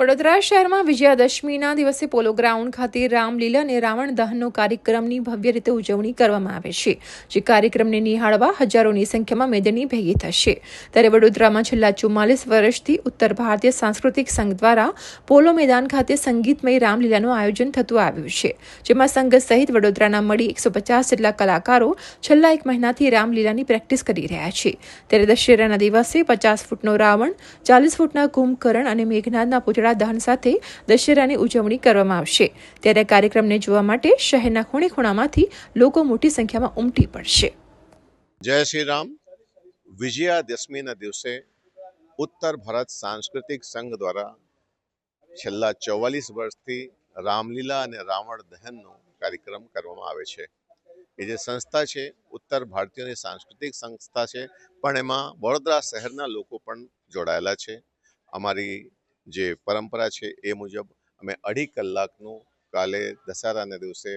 વડોદરા શહેરમાં વિજયાદશમીના દિવસે પોલો ગ્રાઉન્ડ ખાતે રામલીલા અને રાવણ દહનનો કાર્યક્રમની ભવ્ય રીતે ઉજવણી કરવામાં આવે છે, જે કાર્યક્રમને નિહાળવા હજારોની સંખ્યામાં મેદની ભેગી થશે. ત્યારે વડોદરામાં છેલ્લા ચુમ્માલીસ વર્ષથી ઉત્તર ભારતીય સાંસ્કૃતિક સંઘ દ્વારા પોલો મેદાન ખાતે સંગીતમય રામલીલાનું આયોજન થતું આવ્યું છે, જેમાં સંઘ સહિત વડોદરાના મળી એકસો પચાસ જેટલા કલાકારો છેલ્લા એક મહિનાથી રામલીલાની પ્રેક્ટિસ કરી રહ્યા છે. ત્યારે દશેરાના દિવસે પચાસ ફૂટનો રાવણ, ચાલીસ ફૂટના કુંભકર્ણ અને મેઘનાથના પૂતળા દહન સાથે દશેરાની ઉજવણી કરવામાં આવશે. ત્યારે કાર્યક્રમને જોવા માટે શહેરના ખૂણે ખૂણામાંથી લોકો મોટી સંખ્યામાં ઉમટી પડશે. જય શ્રી રામ. વિજયાદશમીના દિવસે ઉત્તર ભારત સાંસ્કૃતિક સંઘ દ્વારા છેલ્લા ચોવાલીસ વર્ષથી રામલીલા અને રાવણ દહનનો કાર્યક્રમ કરવામાં આવે છે. એ જે સંસ્થા છે, ઉત્તર ભારતીયોની સાંસ્કૃતિક સંસ્થા છે, પણ એમાં વડોદરા શહેરના લોકો પણ જોડાયેલા છે. અમારી જે પરંપરા છે એ મુજબ અમે અઢી કલાકનું કાલે દશેરાના દિવસે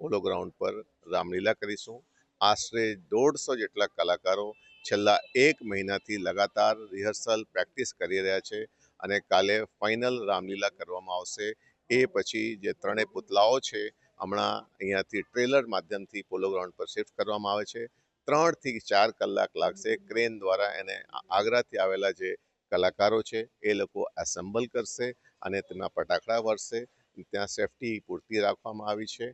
પોલો ગ્રાઉન્ડ પર રામલીલા કરીશું. આશરે દોઢસો જેટલા કલાકારો છેલ્લા એક મહિનાથી લગાતાર રિહર્સલ પ્રેક્ટિસ કરી રહ્યા છે અને કાલે ફાઇનલ રામલીલા કરવામાં આવશે. એ પછી જે ત્રણેય પુતલાઓ છે, હમણાં અહીંયાથી ટ્રેલર માધ્યમથી પોલો ગ્રાઉન્ડ પર શિફ્ટ કરવામાં આવે છે. ત્રણથી ચાર કલાક લાગશે ક્રેન દ્વારા એને આગ્રાથી આવેલા જે કલાકારો છે એ લોકો એસેમ્બલ કરશે અને તેના ફટાકડા વરસે. ત્યાં સેફટી પૂરતી રાખવામાં આવી છે.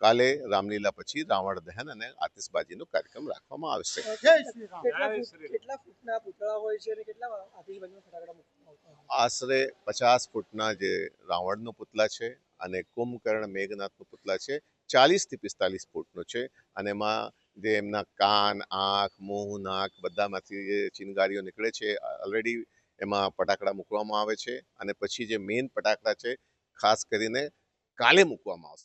કાલે રામલીલા પછી રાવણ દહન અને આતિશબાજીનો કાર્યક્રમ રાખવામાં આવશે. જય શ્રી રામ. કેટલા ફૂટ કેટલા ફૂટના પૂતળા હોય છે અને કેટલા આતિશબાજીના ફટાકડા મૂકવામાં આવતા હોય આશરે પચાસ ફૂટના જે રાવણનો પુતલા છે અને કુંભકર્ણ મેઘનાથનો પુતલા છે ચાલીસથી પિસ્તાલીસ ફૂટનું છે. અને એમાં જે એમના કાન, આંખ મોં નાક બધામાંથી જે ચિનગારીઓ નીકળે છે. ઓલરેડી એમાં ફટાકડા મૂકવામાં આવે છે અને પછી જે મેઇન ફટાકડા છે, ખાસ કરીને કાલે મૂકવામાં આવશે.